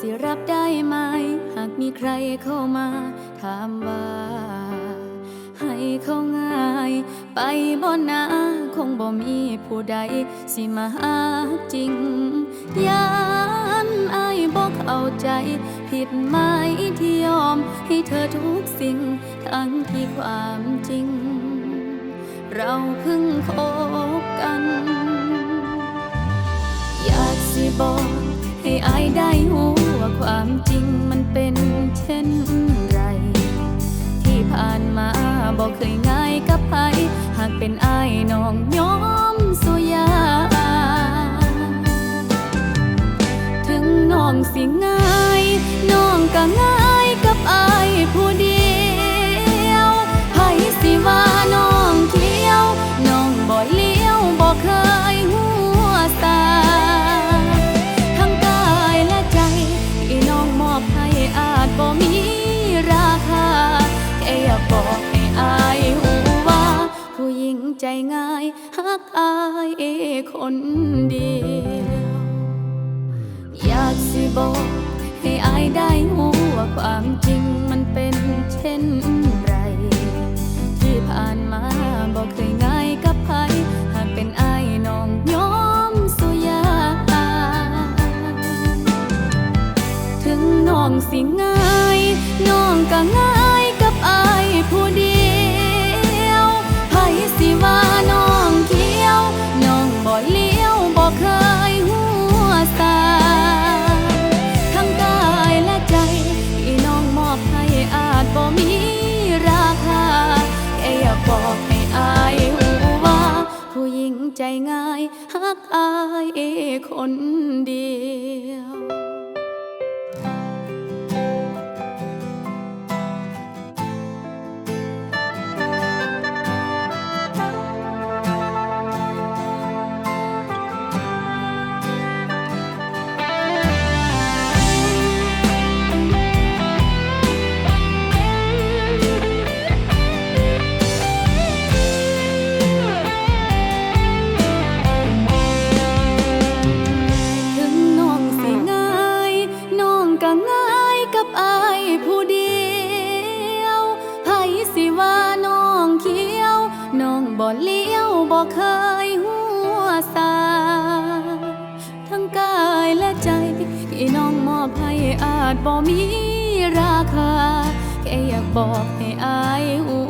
สิรับได้ไหม หากมีใครเข้ามาถามว่า ให้เขาง่าย ไปบ่นาคงบ่มีผู้ใด สิมาหาจริงยานอายบ่เข้าใจ ผิดไหมที่ยอม ให้เธอทุกสิ่ง ทั้งที่ความจริง เราเพิ่งคบกัน อยากสิบอกให้อายได้หู ว่าความจริงมันเป็นเช่นไร ที่ผ่านมาบอกเคยง่ายกับใครหากเป็นอายน้องยอมสุยา ถึงน้องสิงงา คนเดียว อยากสิบอกให้อายได้หูว่าความจริงมันเป็นเช่นไร ที่ผ่านมาบอกเคยง่ายกับใครหากเป็นอายน้องยอมสุยา ถึงน้องสิง่าย น้องก็ง่าย กอายคนเดี อายผู้เดียวไผสิว่าน้องเขียว น้องบ่เลี้ยวบ่เคยหัวสา ทั้งกายและใจที่น้องมอบให้อาจบ่มีราคา แค่อยากบอกให้อายหูว่าผู้หญิง